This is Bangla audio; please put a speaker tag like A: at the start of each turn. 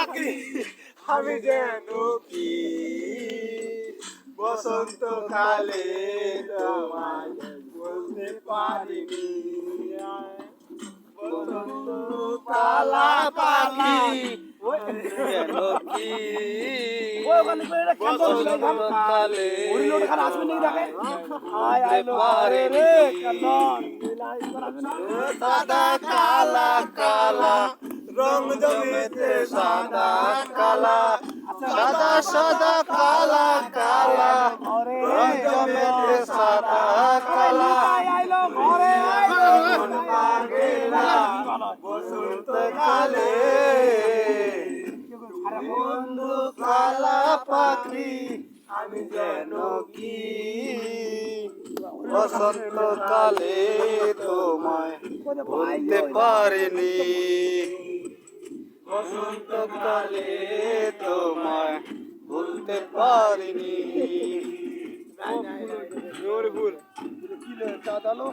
A: পাখি আমি যেন কি? বসন্ত কালে তোমায় বলতে পারিনি। বসন্ত কালা পাখি যেন সাদা কালা কালা রং জমেতে সাদা কালা সাদা সাদা কালা কালা। রং জমেতে সাদা কালা। বসন্ত কালে বন্ধু কালা পাখি আমি যেন কি? বসন্ত কালে তোমায় বলতে পারিনি। বসন্ত কালে তোমায় বলতে পারিনি। ভুল। দাদালো